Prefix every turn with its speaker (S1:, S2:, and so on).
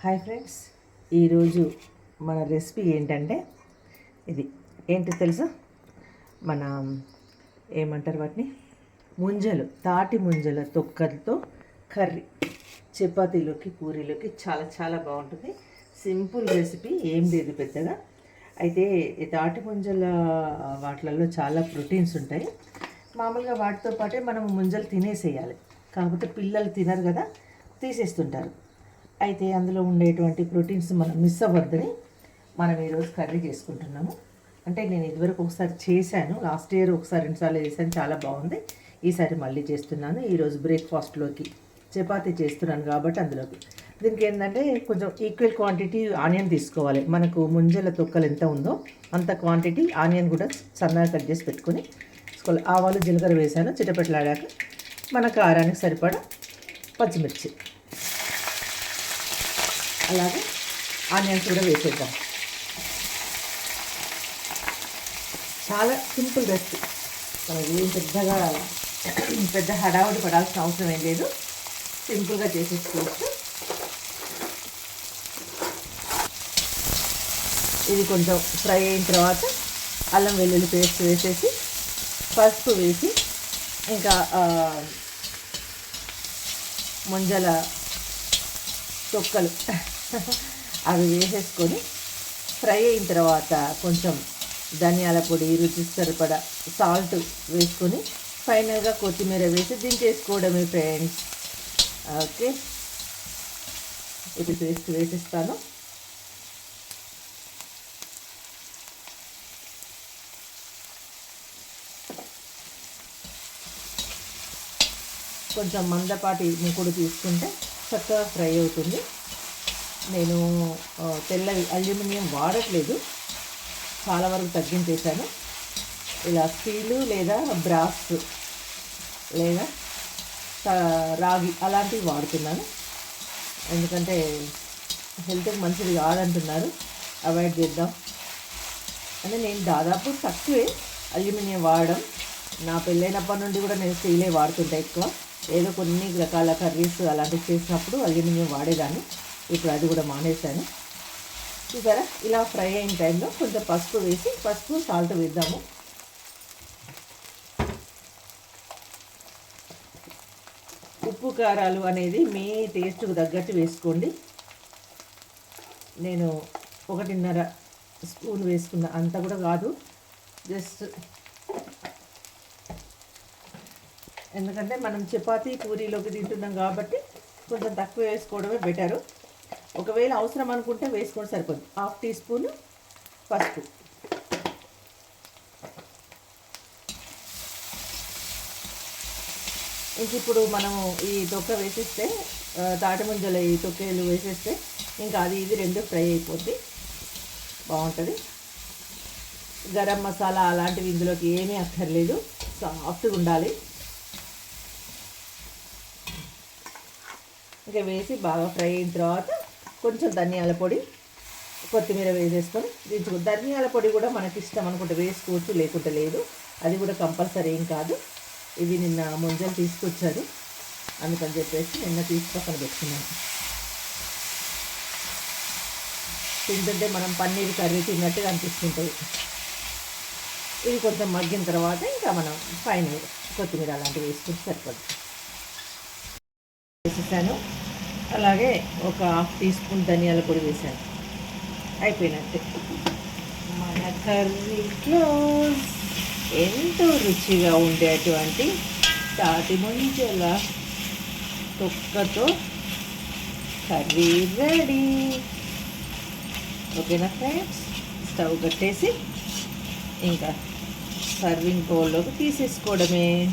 S1: Hi friends ఈరోజు మన recipe ఏంటంటే ఇది. ఏంటి తెలుసా? మన ఏమంటారు వాటిని? ముంజలు తాటి ముంజల తొక్కలతో కర్రీ. చపాతీలోకి పూరీలోకి చాలా చాలా బాగుంటుంది. సింపుల్ రెసిపీ ఏం లేదు పెద్దగా. అయితే ఈ తాటి ముంజల వాటిలలో చాలా ప్రోటీన్స్ ఉంటాయి. మామూలుగా వాటితో పాటే మనం ముంజలు తినేసేయాలి. కాకపోతే పిల్లలు తినరు కదా. తీసేస్తుంటారు. అయితే అందులో ఉండేటువంటి ప్రోటీన్స్ మనం మిస్ అవ్వద్దని మనం ఈరోజు కర్రీ చేసుకుంటున్నాము. అంటే నేను ఇదివరకు ఒకసారి చేశాను. లాస్ట్ ఇయర్ ఒకసారి రెండుసార్లు చేశాను. చాలా బాగుంది. ఈసారి మళ్ళీ చేస్తున్నాను. ఈరోజు బ్రేక్ఫాస్ట్లోకి చపాతీ చేస్తున్నాను కాబట్టి అందులోకి. దీనికి ఏంటంటే కొంచెం ఈక్వల్ క్వాంటిటీ ఆనియన్ తీసుకోవాలి. మనకు ముంజల తొక్కలు ఎంత ఉందో అంత క్వాంటిటీ ఆనియన్ కూడా సన్నగా కట్ చేసి పెట్టుకొని తీసుకోవాలి. ఆవాలు జీలకర్ర వేసాను. చిటపెట్టలాడాక మన కారానికి సరిపడా పచ్చిమిర్చి. అలాగే ఆనియన్స్ కూడా వేసేద్దాం. చాలా సింపుల్ రెసిపీ. ఏం పెద్దగా పెద్ద హడావుడి పడాల్సిన అవసరం ఏం లేదు. సింపుల్గా చేసేసుకోవచ్చు. ఇది కొంచెం ఫ్రై అయిన తర్వాత అల్లం వెల్లుల్లి పేస్ట్ వేసేసి పసుపు వేసి ఇంకా ముంజల తొక్కలు. అవి వేసేసుకొని ఫ్రై అయిన తర్వాత కొంచెం ధనియాల పొడి రుచి సరిపడా సాల్ట్ వేసుకొని ఫైనల్గా కొత్తిమీర వేసి దించేసుకోవడమే ఫ్రెండ్స్. ఓకే? ఇది పేస్ట్ వేసిస్తాను. కొంచెం మందపాటి ముకుడు తీసుకుంటే చక్కగా ఫ్రై అవుతుంది. నేను తెల్ల అల్యూమినియం వాడట్లేదు. చాలా వరకు తగ్గించేశాను. ఇలా స్టీలు లేదా బ్రాస్ లేదా రాగి అలాంటివి వాడుతున్నాను. ఎందుకంటే హెల్త్కి మంచిది కాదంటున్నారు. అవాయిడ్ చేద్దాం. అంటే నేను దాదాపు తక్కువే అల్యూమినియం వాడడం. నా పెళ్ళైనప్పటి నుండి కూడా నేను స్టీలే వాడుతుంటా ఎక్కువ. ఏదో కొన్ని రకాల కర్రీస్ అలాంటివి చేసినప్పుడు అల్యూమినియం వాడేదాన్ని. ఇప్పుడు అది కూడా మానేశాను. చూసారా? ఇలా ఫ్రై అయిన టైంలో కొంచెం పసుపు వేసి పసుపు సాల్ట్ వేద్దాము. ఉప్పు కారాలు అనేది మీ టేస్ట్కు తగ్గట్టు వేసుకోండి. నేను ఒకటిన్నర స్పూన్ వేసుకున్న అంత కూడా కాదు. జస్ట్ ఎందుకంటే మనం చపాతీ పూరీలోకి తింటున్నాం కాబట్టి కొంచెం తక్కువ వేసుకోవడమే బెటరు. ఒకవేళ అవసరం అనుకుంటే వేసుకోండి సరిపోద్ది హాఫ్ టీ స్పూన్ పసుపు. ఇంక ఇప్పుడు మనము ఈ తొక్క వేసేస్తే తాటముంజల తాటి ముంజల ఈ తొక్కేలు వేసేస్తే ఇంకా అది ఇది రెండు ఫ్రై అయిపోద్ది. బాగుంటుంది. గరం మసాలా అలాంటివి ఇందులోకి ఏమీ అక్కర్లేదు. సాఫ్ట్గా ఉండాలి. ఇంకా వేసి బాగా ఫ్రై అయిన తర్వాత కొంచెం ధనియాల పొడి కొత్తిమీర వేసేసుకొని దించుకో. ధనియాల పొడి కూడా మనకి ఇష్టం అనుకుంటే వేసుకోవచ్చు లేకుంటే లేదు. అది కూడా కంపల్సరీ ఏం కాదు. ఇవి నిన్న ముంజలు తీసుకొచ్చారు. అందుకని చెప్పేసి నిన్న తీసి పక్కన పెట్టుకున్నాను. తింటుంటే మనం పన్నీర్ కర్రీ తిన్నట్టుగా అనిపిస్తుంటుంది. ఇది కొంచెం మగ్గిన తర్వాత ఇంకా మనం పైన కొత్తిమీర అలాంటివి వేసుకుంటే సరిపోతుంది. వేసేసాను. అలాగే ఒక హాఫ్ టీ స్పూన్ ధనియాల పొడి వేసాను అయిపోయినట్టే. మన కర్రీ క్లోజ్. ఎంతో రుచిగా ఉండేటువంటి తాటి ముంజల తొక్కతో కర్రీ రెడీ. ఓకేనా ఫ్రెండ్స్? స్టవ్ కట్టేసి ఇంకా సర్వింగ్ బౌల్లోకి తీసేసుకోవడమే.